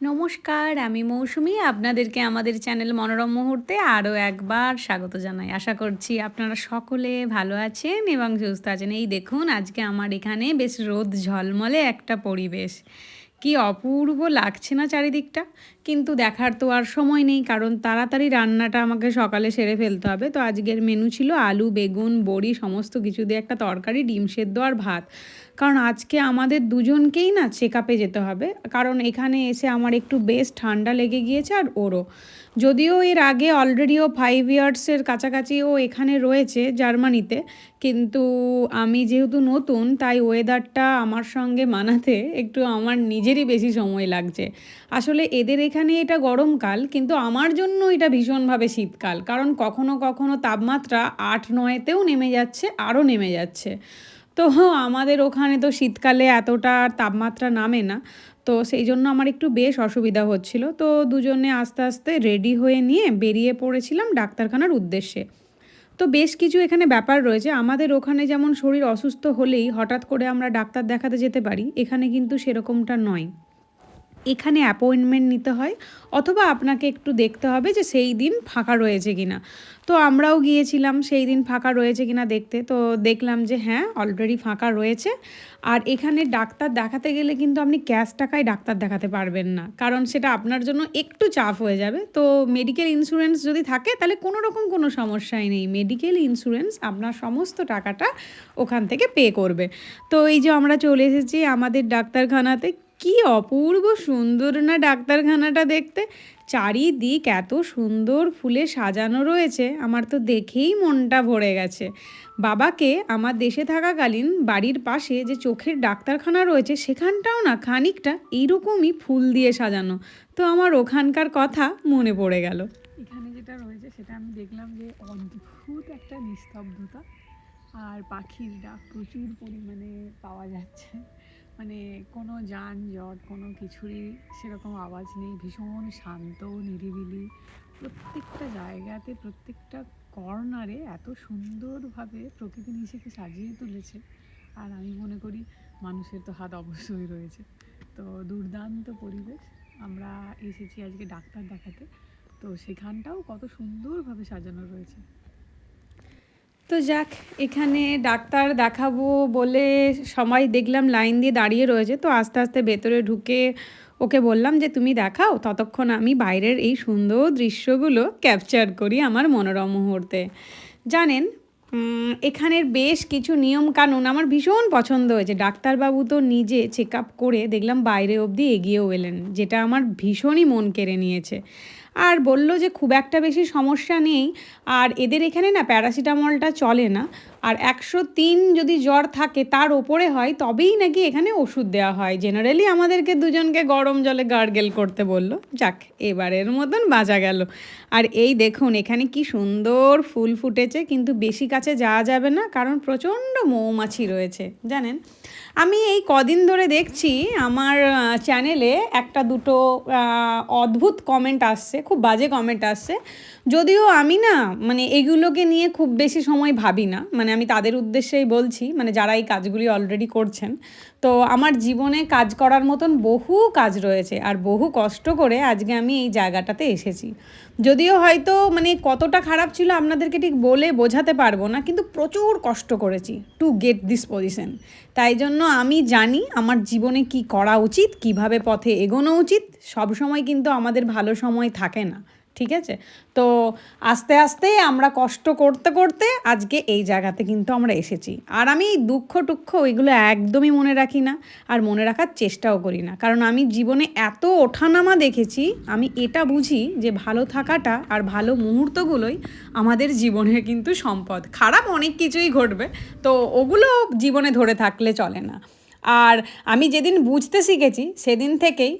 নমস্কার, আমি মৌসুমি। আপনাদেরকে আমাদের চ্যানেল মনোরম মুহূর্তে আরও একবার স্বাগত জানাই। আশা করছি আপনারা সকলে ভালো আছেন এবং সুস্থ আছেন। এই দেখুন, আজকে আমার এখানে বেশ রোদ ঝলমলে একটা পরিবেশ। কি অপূর্ব লাগছে না চারিদিকটা। কিন্তু দেখার তো আর সময় নেই, কারণ তাড়াতাড়ি রান্নাটা আমাকে সকালে সেরে ফেলতে হবে। তো আজকের মেনু ছিল আলু, বেগুন, বড়ি, সমস্ত কিছু দিয়ে একটা তরকারি, ডিম সেদ্ধ আর ভাত। কারণ আজকে আমাদের দুজনকেই না চেক আপে যেতে হবে। কারণ এখানে এসে আমার একটু বেশ ঠান্ডা লেগে গিয়েছে আর ওরও। যদিও এর আগে অলরেডি ও ফাইভ ইয়ার্সের কাছাকাছি ও এখানে রয়েছে জার্মানিতে। কিন্তু আমি যেহেতু নতুন, তাই ওয়েদারটা আমার সঙ্গে মানাতে একটু আমার নিজেরই বেশি সময় লাগছে। আসলে এদের এখানে এটা গরমকাল কিন্তু আমার জন্য এটা ভীষণভাবে শীতকাল, কারণ কখনো কখনো তাপমাত্রা আট নয়তেও নেমে যাচ্ছে, আরও নেমে যাচ্ছে। তো আমাদের ওখানে তো শীতকালে এতটা তাপমাত্রা নামে না, তো সেই জন্য আমার একটু বেশ অসুবিধা হচ্ছিল। তো দুজনে আস্তে আস্তে রেডি হয়ে নিয়ে বেরিয়ে পড়েছিলাম ডাক্তারখানার উদ্দেশ্যে। তো বেশ কিছু এখানে ব্যাপার রয়েছে। আমাদের ওখানে যেমন শরীর অসুস্থ হলেই হঠাৎ করে আমরা ডাক্তার দেখাতে যেতে পারি, এখানে কিন্তু সেরকমটা নয়। এখানে অ্যাপয়েন্টমেন্ট নিতে হয়, অথবা আপনাকে একটু দেখতে হবে যে সেই দিন ফাঁকা রয়েছে কি না তো আমরাও গিয়েছিলাম, সেই দিন ফাঁকা রয়েছে কি না দেখতে। তো দেখলাম যে হ্যাঁ অলরেডি ফাঁকা রয়েছে। আর এখানে ডাক্তার দেখাতে গেলে কিন্তু আপনি ক্যাশ টাকায় ডাক্তার দেখাতে পারবেন না। কারণ সেটা আপনার জন্য একটু চাপ হয়ে যাবে। তো মেডিকেল ইন্স্যুরেন্স যদি থাকে, তাহলে কোনো রকম কোনো সমস্যাই নেই। মেডিকেল ইন্স্যুরেন্স আপনার সমস্ত টাকাটা ওখান থেকে পে করবে। তো এই যে আমরা চলে এসেছি আমাদের ডাক্তারখানাতে। কি অপূর্ব সুন্দর না ডাক্তারখানাটা দেখতে। চারিদিক এত সুন্দর ফুলে সাজানো রয়েছে, আমার তো দেখেই মনটা ভরে গেছে। বাবাকে আমার দেশে থাকাকালীন বাড়ির পাশে যে চোখের ডাক্তারখানা রয়েছে, সেখানটাও না খানিকটা এইরকমই ফুল দিয়ে সাজানো। তো আমার ওখানকার কথা মনে পড়ে গেল। এখানে যেটা রয়েছে, সেটা আমি দেখলাম যে অদ্ভুত একটা নিস্তব্ধতা। আর পাখির ডাক প্রচুর পরিমাণে পাওয়া যাচ্ছে। মানে কোনো যানজট, কোনো কিছুরই সেরকম আওয়াজ নেই। ভীষণ শান্ত, নিরিবিলি। প্রত্যেকটা জায়গাতে, প্রত্যেকটা কর্নারে এত সুন্দরভাবে প্রকৃতি নিজেকে সাজিয়ে তুলেছে। আর আমি মনে করি, মানুষের তো হাত অবশ্যই রয়েছে। তো দুর্দান্ত পরিবেশ। আমরা এসেছি আজকে ডাক্তার দেখাতে। তো সেখানটাও কত সুন্দরভাবে সাজানো রয়েছে। তো যাক, এখানে ডাক্তার দেখাবো বলে সবাই দেখলাম লাইন দিয়ে দাঁড়িয়ে রয়েছে। তো আস্তে আস্তে ভেতরে ঢুকে ওকে বললাম যে, তুমি দেখাও, ততক্ষণ আমি বাইরের এই সুন্দর দৃশ্যগুলো ক্যাপচার করি আমার মনোরম মুহূর্তে। জানেন এখানের বেশ কিছু নিয়ম কানুন আমার ভীষণ পছন্দ হয়েছে। ডাক্তারবাবু তো নিজে চেক আপ করে দেখলাম বাইরে অবধি এগিয়েও এলেন, যেটা আমার ভীষণই মন কেড়ে নিয়েছে। আর বলল যে খুব একটা বেশি সমস্যা নেই, আর এদের এখানে না প্যারাসিটামলটা চলে না আর একশো তিন যদি জ্বর থাকে, তার ওপরে হয়, তবেই নাকি এখানে ওষুধ দেওয়া হয়। জেনারেলি আমাদেরকে দুজনকে গরম জলে গার্গেল করতে বলল। যাক, এবারের মতন বাজা গেল। আর এই দেখুন, এখানে কি সুন্দর ফুল ফুটেছে, কিন্তু বেশি কাছে যাওয়া যাবে না, কারণ প্রচণ্ড মৌমাছি রয়েছে, জানেন? আমি এই কদিন ধরে দেখছি আমার চ্যানেলে একটা দুটো অদ্ভুত কমেন্ট আসছে, খুব বাজে কমেন্ট আসছে। যদিও আমি না মানে এগুলোকে নিয়ে খুব বেশি সময় ভাবি না। মানে আমি তাদের উদ্দেশ্যেই বলছি মানে যারা এই কাজগুলি অলরেডি করছেন। তো আমার জীবনে কাজ করার মতন বহু কাজ রয়েছে, আর বহু কষ্ট করে আজকে আমি এই জায়গাটাতে এসেছি। যদিও হয়তো মানে কতটা খারাপ ছিল আপনাদেরকে ঠিক বলে বোঝাতে পারব না, কিন্তু প্রচুর কষ্ট করেছি টু গেট দিস পজিশন তাই জন্য আমি জানি আমার জীবনে কি করা উচিত, কীভাবে পথে এগোনো উচিত, সব সময় কিন্তু আমাদের ভালো সময় থাকে না। ঠিক আছে? তো আস্তে আস্তে আমরা কষ্ট করতে করতে আজকে এই জায়গাতে কিন্তু আমরা এসেছি। আর আমি দুঃখ টুক্ষ ওইগুলো একদমই মনে রাখি না আর মনে রাখার চেষ্টাও করি না। কারণ আমি জীবনে এত ওঠানামা দেখেছি, আমি এটা বুঝি যে ভালো থাকাটা আর ভালো মুহূর্তগুলোই আমাদের জীবনে কিন্তু সম্পদ। খারাপ অনেক কিছুই ঘটবে, তো ওগুলো জীবনে ধরে থাকলে চলে না। আর আমি যেদিন বুঝতে শিখেছি, সেদিন থেকেই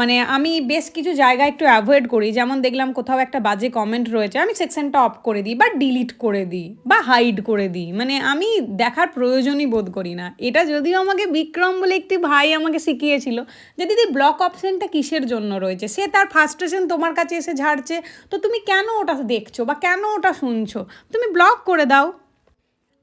মানে আমি বেশ কিছু জায়গা একটু অ্যাভয়েড করি। যেমন দেখলাম কোথাও একটা বাজে কমেন্ট রয়েছে, আমি সেকশনটা অফ করে দিই বা ডিলিট করে দিই বা হাইড করে দিই। মানে আমি দেখার প্রয়োজনই বোধ করি না। এটা যদিও আমাকে বিক্রম বলে একটি ভাই আমাকে শিখিয়েছিল যে, দিদি ব্লক অপশানটা কিসের জন্য রয়েছে? সে তার ফার্স্ট্রেশন তোমার কাছে এসে ঝাড়ছে। তো তুমি কেন ওটা দেখছ বা কেন ওটা শুনছো? তুমি ব্লক করে দাও।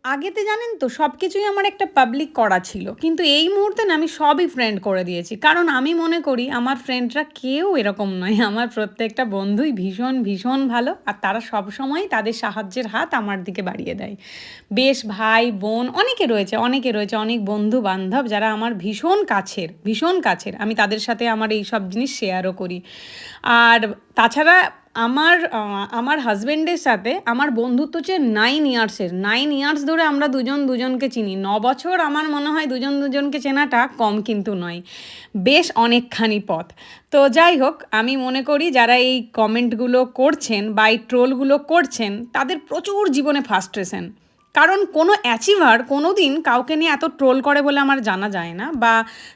আগেতে জানেন তো সব কিছুই আমার একটা পাবলিক করা ছিল। কিন্তু এই মুহূর্তে না আমি সবই ফ্রেন্ড করে দিয়েছি। কারণ আমি মনে করি, আমার ফ্রেন্ডরা কেউ এরকম নয়। আমার প্রত্যেকটা বন্ধুই ভীষণ ভীষণ ভালো। আর তারা সব সময় তাদের সাহায্যের হাত আমার দিকে বাড়িয়ে দেয়। বেশ ভাই, বোন, অনেকে রয়েছে অনেকে রয়েছে, অনেক বন্ধু বান্ধব যারা আমার ভীষণ কাছের ভীষণ কাছের। আমি তাদের সাথে আমার এই সব জিনিস শেয়ারও করি। আর তাছাড়া আমার আমার হাজবেন্ডের সাথে আমার বন্ধুত্ব হচ্ছে নাইন ইয়ার্সের নাইন ইয়ার্স ধরে আমরা দুজন দুজনকে চিনি। ন বছর আমার মনে হয় দুজন দুজনকে চেনাটা কম কিন্তু নয়। বেশ অনেকখানি পথ। তো যাই হোক, আমি মনে করি যারা এই কমেন্টগুলো করছেন বা এই ট্রোলগুলো করছেন, তাদের প্রচুর জীবনে ফার্স্ট্রেশন কারণ কোনো অ্যাচিভার কোনো দিন কাউকে নিয়ে এত ট্রোল করে বলে আমার জানা যায় না বা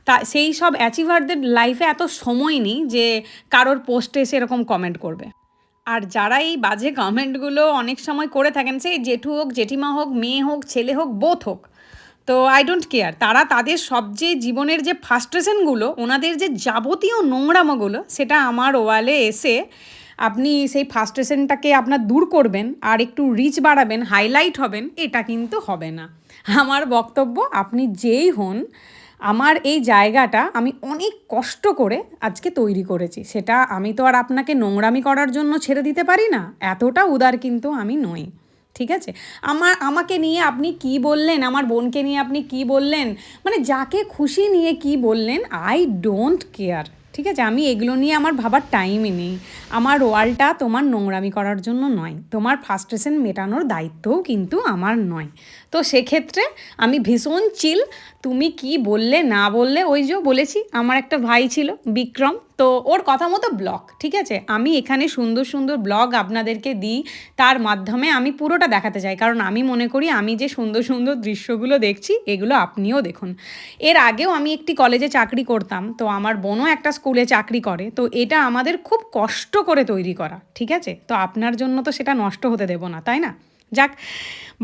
তা, সেই সব অ্যাচিভারদের লাইফে এত সময় নেই যে কারোর পোস্টে এসে এরকম কমেন্ট করবে। আর যারা এই বাজে কমেন্টগুলো অনেক সময় করে থাকেন সে জেঠু হোক, জেঠিমা হোক, মেয়ে হোক, ছেলে হোক বোথ হোক, তো আই ডোন্ট কেয়ার তারা তাদের সবচেয়ে জীবনের যে ফাস্ট্রেশনগুলো ওনাদের যে যাবতীয় নোংরামোগুলো, সেটা আমার ওয়ালে এসে আপনি সেই ফাস্ট্রেশনটাকে আপনার দূর করবেন আর একটু রিচ বাড়াবেন হাইলাইট হবেন, এটা কিন্তু হবে না। আমার বক্তব্য, আপনি যেই হন আমার এই জায়গাটা আমি অনেক কষ্ট করে আজকে তৈরি করেছি। সেটা আমি তো আর আপনাকে নোংরামি করার জন্য ছেড়ে দিতে পারি না। এতটা উদার কিন্তু আমি নই, ঠিক আছে? আমার, আমাকে নিয়ে আপনি কি বললেন, আমার বোনকে নিয়ে আপনি কি বললেন মানে যাকে খুশি নিয়ে কি বললেন আই ডোন্ট কেয়ার ঠিক আছে? আমি এগুলো নিয়ে আমার ভাবার টাইমই নেই। আমার ওয়ালটা তোমার নোংরামি করার জন্য নয়। তোমার ফাস্ট্রেশন মেটানোর দায়িত্বও কিন্তু আমার নয়। তো সেক্ষেত্রে আমি ভীষণ চিল তুমি কি বললে, না বললে, ওই যে বলেছি, আমার একটা ভাই ছিল, বিক্রম, তো ওর কথা মতো ব্লগ, ঠিক আছে? আমি এখানে সুন্দর সুন্দর ব্লগ আপনাদেরকে দিই, তার মাধ্যমে আমি পুরোটা দেখাতে চাই, কারণ আমি মনে করি, আমি যে সুন্দর সুন্দর দৃশ্যগুলো দেখছি, এগুলো আপনিও দেখুন। এর আগেও আমি একটি কলেজে চাকরি করতাম, তো আমার বোনও একটা স্কুলে চাকরি করে, তো এটা আমাদের খুব কষ্ট করে তৈরি করা, ঠিক আছে? তো আপনার জন্য তো সেটা নষ্ট হতে দেবো না, তাই না? যাক,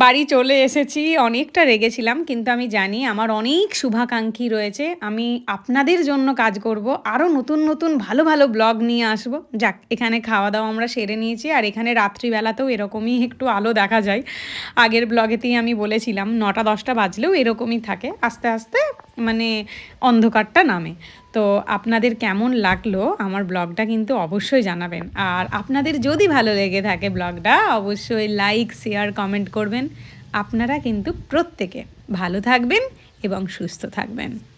বাড়ি চলে এসেছি, অনেকটা রেগেছিলাম, কিন্তু আমি জানি আমার অনেক শুভাকাঙ্ক্ষী রয়েছে, আমি আপনাদের জন্য কাজ করব আরও নতুন নতুন ভালো ভালো ব্লগ নিয়ে আসব। যাক, এখানে খাওয়া দাওয়া আমরা সেরে নিয়েছি, আর এখানে রাত্রিবেলাতেও এরকমই একটু আলো দেখা যায়। আগের ব্লগেতেই আমি বলেছিলাম, নটা দশটা বাজলেও এরকমই থাকে, আস্তে আস্তে মানে অন্ধকারটা নামে। তো আপনাদের কেমন লাগল আমার ব্লগটা কিন্তু অবশ্যই জানাবেন। আর আপনাদের যদি ভালো লেগে থাকে ব্লগটা, অবশ্যই লাইক, শেয়ার, কমেন্ট করবেন। আপনারা কিন্তু প্রত্যেকে ভালো থাকবেন এবং সুস্থ থাকবেন।